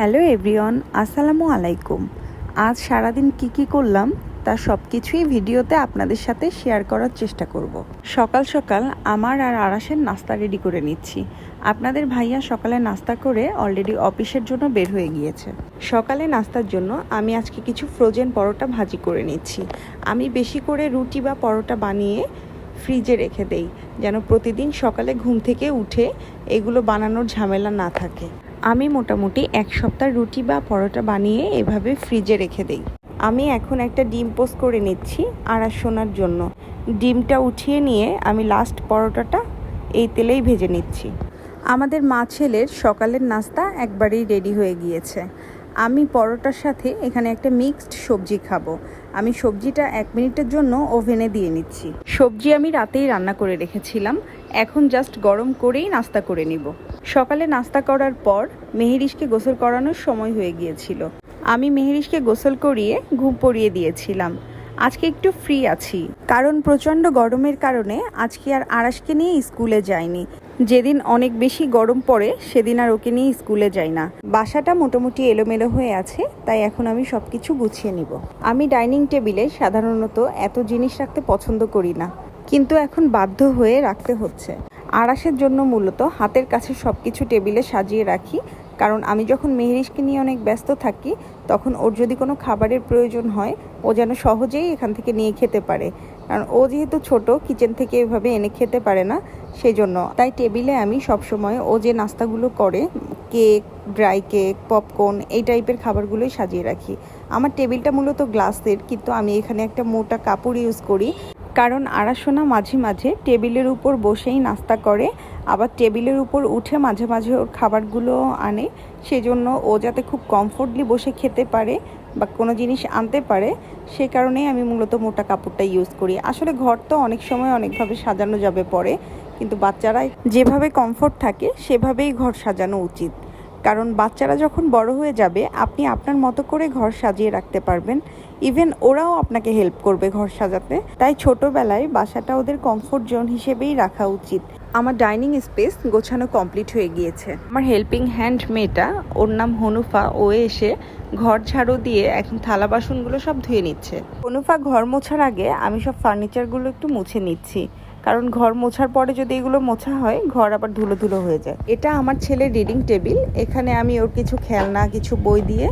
Hello everyone, আসসালামু আলাইকুম। আজ সারাদিন কি কি করলাম তার সব কিছুই ভিডিওতে আপনাদের সাথে শেয়ার করার চেষ্টা করব। সকাল সকাল আমার আর আরাসের নাস্তা রেডি করে নিচ্ছি। আপনাদের ভাইয়া সকালে নাস্তা করে অলরেডি অফিসের জন্য বের হয়ে গিয়েছে। সকালে নাস্তার জন্য আমি আজকে কিছু ফ্রোজেন পরোটা ভাজি করে নিচ্ছি। আমি বেশি করে রুটি বা পরোটা বানিয়ে ফ্রিজে রেখে দেই, যেন প্রতিদিন সকালে ঘুম থেকে উঠে এগুলো বানানোর ঝামেলা না থাকে। আমি মোটামুটি এক সপ্তাহ রুটি বা পরোটা বানিয়ে এভাবে ফ্রিজে রেখে দেই। আমি এখন একটা ডিম পোস্ট করে নিচ্ছি আড়াই সোনার জন্য। ডিমটা উঠিয়ে নিয়ে আমি লাস্ট পরোটাটা এই তেলেই ভেজে নিচ্ছি। আমাদের মা ছেলের সকালের নাস্তা একবারেই রেডি হয়ে গিয়েছে। আমি পরোটার সাথে এখানে একটা মিক্সড সবজি খাব। আমি সবজিটা এক মিনিটের জন্য ওভেনে দিয়ে নিচ্ছি। সবজি আমি রাতেই রান্না করে রেখেছিলাম। এখন জাস্ট গরম করেই নাস্তা করে নিব। সকালে নাস্তা করার পর মেহেরিশকে গোসল করানোর সময় হয়ে গিয়েছিল। আমি মেহেরিশকে গোসল করিয়ে ঘুম পড়িয়ে দিয়েছিলাম। আজকে একটু ফ্রি আছি। কারণ প্রচণ্ড গরমের কারণে আজকে আর আড়াসকে নিয়ে স্কুলে যাইনি। যেদিন অনেক বেশি গরম পড়ে, সেদিন আর ওকে নিয়ে স্কুলে যাই না। বাসাটা মোটামুটি এলোমেলো হয়ে আছে, তাই এখন আমি সব কিছু গুছিয়ে নিব। আমি ডাইনিং টেবিলে সাধারণত এত জিনিস রাখতে পছন্দ করি না। কিন্তু এখন বাধ্য হয়ে রাখতে হচ্ছে। আড়াসের জন্য মূলত হাতের কাছে সব কিছু টেবিলে সাজিয়ে রাখি, কারণ আমি যখন মেহরিশকে নিয়ে অনেক ব্যস্ত থাকি, তখন ওর যদি কোনো খাবারের প্রয়োজন হয়, ও যেন সহজেই এখান থেকে নিয়ে খেতে পারে। কারণ ও যেহেতু ছোট, কিচেন থেকে এভাবে এনে খেতে পারে না সেই জন্য তাই টেবিলে আমি সবসময় ও যে নাস্তাগুলো করে, কেক, ড্রাই কেক, পপকর্ন, এই টাইপের খাবারগুলোই সাজিয়ে রাখি। আমার টেবিলটা মূলত গ্লাসের, কিন্তু আমি এখানে একটা মোটা কাপড় ইউজ করি। কারণ আড়াশোনা মাঝে মাঝে টেবিলের উপর বসেই নাস্তা করে, আবার টেবিলের উপর উঠে মাঝে মাঝে ওর খাবারগুলো আনে। সেজন্য ও যাতে খুব কমফোর্টলি বসে খেতে পারে বা কোনো জিনিস আনতে পারে, সে কারণেই আমি মূলত মোটা কাপড়টা ইউজ করি। আসলে ঘর তো অনেক সময় অনেকভাবে সাজানো যাবে পরে, কিন্তু বাচ্চারা যেভাবে কমফোর্ট থাকে, সেভাবেই ঘর সাজানো উচিত। কারণ বাচ্চারা যখন বড় হয়ে যাবে, আপনি আপনার মতো করে ঘর সাজিয়ে রাখতে পারবেন। ইভেন ওরাও আপনাকে হেল্প করবে ঘর সাজাতে। তাই ছোটবেলায় বাসাটা ওদের কমফোর্ট জোন হিসেবেই রাখা উচিত। আমার ডাইনিং স্পেস গোছানো কমপ্লিট হয়ে গিয়েছে। আমার হেল্পিং হ্যান্ড মেয়েটা, ওর নাম হনুফা, ও এসে ঘর ঝাড়ু দিয়ে এখন থালা বাসনগুলো সব ধুয়ে নিচ্ছে। হনুফা ঘর মোছার আগে আমি সব ফার্নিচারগুলো একটু মুছে নিচ্ছি। কারণ ঘর মোছার পরে যদি এগুলো মোছা হয়, ঘর আবার ধুলো ধুলো হয়ে যায়। এটা আমার ছেলের রিডিং টেবিল এখানে আমি ওর কিছু খেলনা, কিছু বই দিয়ে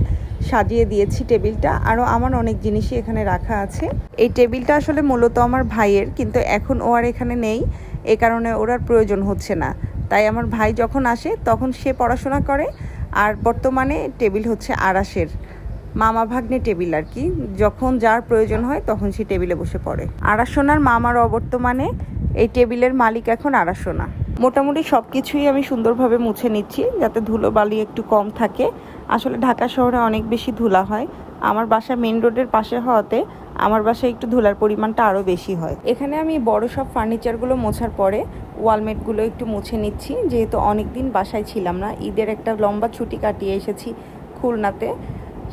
সাজিয়ে দিয়েছি টেবিলটা। আরও আমার অনেক জিনিসই এখানে রাখা আছে। এই টেবিলটা আসলে মূলত আমার ভাইয়ের, কিন্তু এখন ও আর এখানে নেই। এ কারণে ওর আর প্রয়োজন হচ্ছে না। তাই আমার ভাই যখন আসে, তখন সে পড়াশোনা করে। আর বর্তমানে টেবিল হচ্ছে আড়াসের মামা ভাগ্নে টেবিল আর কি। যখন যার প্রয়োজন হয়, তখন সে টেবিলে বসে পড়ে। আড়াশোনার মামার অবর্তমানে এই টেবিলের মালিক এখন আড়াশোনা মোটামুটি সব কিছুই আমি সুন্দরভাবে মুছে নিচ্ছি, যাতে ধুলো বালি একটু কম থাকে। আসলে ঢাকা শহরে অনেক বেশি ধুলা হয়। আমার বাসা মেন রোডের পাশে হওয়াতে আমার বাসায় একটু ধুলার পরিমাণটা আরও বেশি হয়। এখানে আমি বড় সব ফার্নিচারগুলো মোছার পরে ওয়ালমেটগুলো একটু মুছে নিচ্ছি, যেহেতু অনেক দিন বাসায় ছিলাম না। ঈদের একটা লম্বা ছুটি কাটিয়ে এসেছি খুলনাতে।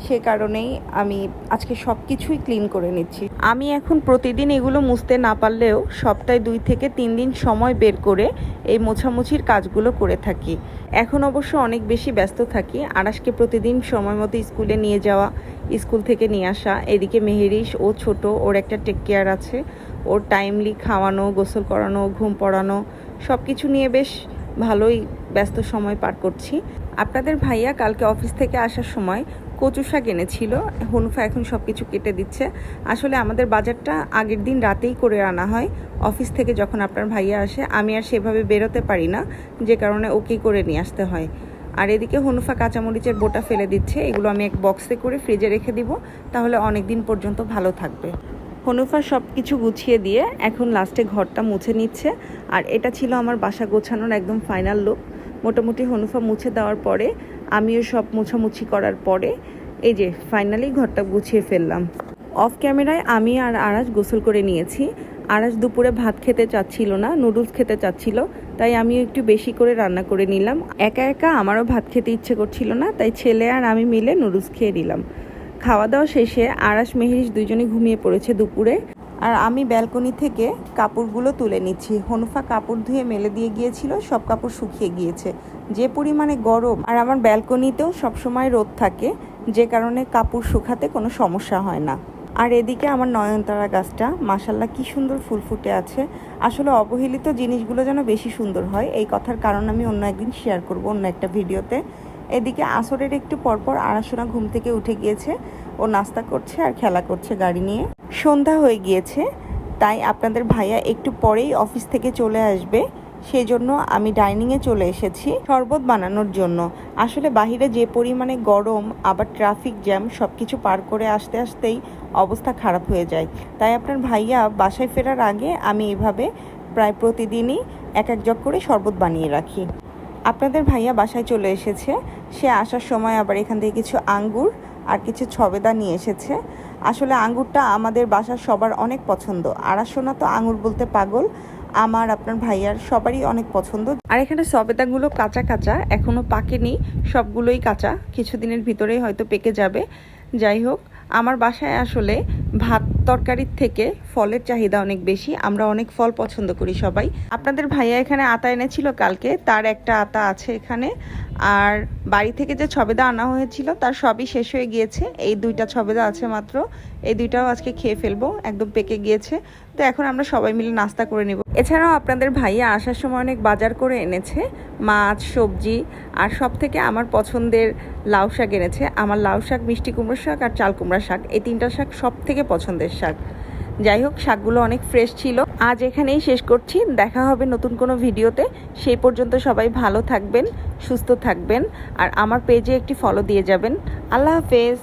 সে কারণেই আমি আজকে সব কিছুই ক্লিন করে নিচ্ছি। আমি এখন প্রতিদিন এগুলো মুছতে না পারলেও সপ্তাহে দুই থেকে তিন দিন সময় বের করে এই মোছামুছির কাজগুলো করে থাকি। এখন অবশ্য অনেক বেশি ব্যস্ত থাকি। আড়াসকে প্রতিদিন সময় মতো স্কুলে নিয়ে যাওয়া, স্কুল থেকে নিয়ে আসা, এদিকে মেহেরিস ও ছোট, ওর একটা টেক কেয়ার আছে। ওর টাইমলি খাওয়ানো, গোসল করানো, ঘুম পড়ানো সব কিছু নিয়ে বেশ ভালোই ব্যস্ত সময় পার করছি। আপনাদের ভাইয়া কালকে অফিস থেকে আসার সময় কচু শাক এনেছিল, হনুফা এখন সব কিছু কেটে দিচ্ছে। আসলে আমাদের বাজারটা আগের দিন রাতেই করে আনা হয়। অফিস থেকে যখন আপনার ভাইয়া আসে, আমি আর সেভাবে বেরোতে পারি না, যে কারণে ওকেই করে নিয়ে আসতে হয়। আর এদিকে হনুফা কাঁচামরিচের বোটা ফেলে দিচ্ছে, এগুলো আমি এক বক্সে করে ফ্রিজে রেখে দিব, তাহলে অনেক দিন পর্যন্ত ভালো থাকবে। হনুফা সব কিছু গুছিয়ে দিয়ে এখন লাস্টে ঘরটা মুছে নিচ্ছে, আর এটা ছিল আমার বাসা গোছানোর একদম ফাইনাল লুক মোটামুটি হনুফা মুছে দেওয়ার পরে, আমিও সব মুছামুছি করার পরে এই যে ফাইনালি ঘরটা গুছিয়ে ফেললাম। অফ ক্যামেরায় আমি আর আরাজ গোসল করে নিয়েছি। আরাজ দুপুরে ভাত খেতে চাচ্ছিল না নুডলস খেতে চাচ্ছিল, তাই আমিও একটু বেশি করে রান্না করে নিলাম। একা একা আমারও ভাত খেতে ইচ্ছে করছিল না, তাই ছেলে আর আমি মিলে নুডলস খেয়ে নিলাম। খাওয়া দাওয়া শেষে আরাস মেহরিশ দুজনে ঘুমিয়ে পড়েছে দুপুরে। আর আমি ব্যালকনি থেকে কাপড়গুলো তুলে নিচ্ছি। হনুফা কাপড় ধুয়ে মেলে দিয়ে গিয়েছিল, সব কাপড় শুকিয়ে গিয়েছে। যে পরিমাণে গরম, আর আমার ব্যালকনিতেও সবসময় রোদ থাকে। যে কারণে কাপড় শুকাতে কোনো সমস্যা হয় না। আর এদিকে আমার নয়নতারা গাছটা মাসাল্লাহ কি সুন্দর ফুল ফুটে আছে। আসলে অবহেলিত জিনিসগুলো যেন বেশি সুন্দর হয়, এই কথার কারণ আমি অন্য একদিন শেয়ার করব অন্য একটা ভিডিওতে। এদিকে আসরের একটু পরপর আড়াশোনা ঘুম থেকে উঠে গিয়েছে, ও নাস্তা করছে আর খেলা করছে গাড়ি নিয়ে। সন্ধ্যা হয়ে গিয়েছে, তাই আপনাদের ভাইয়া একটু পরেই অফিস থেকে চলে আসবে। সেই জন্য আমি ডাইনিংয়ে চলে এসেছি শরবত বানানোর জন্য। আসলে বাহিরে যে পরিমাণে গরম, আবার ট্রাফিক জ্যাম সব কিছু পার করে আসতে আসতেই অবস্থা খারাপ হয়ে যায়। তাই আপনার ভাইয়া বাসায় ফেরার আগে আমি এভাবে প্রায় প্রতিদিনই এক এক জগ করে শরবত বানিয়ে রাখি। আপনাদের ভাইয়া বাসায় চলে এসেছে। সে আসার সময় আবার এখান থেকে কিছু আঙ্গুর আর কিছু ছবেদা নিয়ে এসেছে। আসলে আঙ্গুরটা আমাদের বাসার সবার অনেক পছন্দ। আড়াশোনা তো আঙ্গুর বলতে পাগল। আমার, আপনার ভাইয়ার সবারই অনেক পছন্দ। আর এখানে সবেদাগুলো কাঁচা কাঁচা, এখনও পাকেনি, সবগুলোই কাঁচা। কিছুদিনের ভিতরেই হয়তো পেকে যাবে। যাই হোক, আমার বাসায় আসলে ভাত তরকারির থেকে ফলের চাহিদা অনেক বেশি, আমরা অনেক ফল পছন্দ করি সবাই। আপনাদের ভাইয়া এখানে আতা এনেছিল কালকে, তার একটা আতা আছে এখানে, আর বাড়ি থেকে যে ছবেদা আনা হয়েছিল, তার সবই শেষ হয়ে গিয়েছে। এই দুইটা ছবেদা আছে মাত্র, এই দুইটাও আজকে খেয়ে ফেলব, একদম পেকে গিয়েছে। তো এখন আমরা সবাই মিলে নাস্তা করে নিব। এছাড়াও আপনাদের ভাইয়া আসার সময় অনেক বাজার করে এনেছে, মাছ, সবজি, আর সব থেকে আমার পছন্দের লাউ শাক এনেছে। আমার লাউ শাক, মিষ্টি কুমড়ো শাক আর চাল কুমড়া শাক, এই তিনটা শাক সব থেকে পছন্দের শাক। যাই হোক, শাকগুলো অনেক ফ্রেশ ছিল। আজ এখানেই শেষ করছি। দেখা হবে নতুন কোনো ভিডিওতে। সেই পর্যন্ত সবাই ভালো থাকবেন, সুস্থ থাকবেন, আর আমার পেজে একটি ফলো দিয়ে যাবেন। আল্লাহ হাফেজ।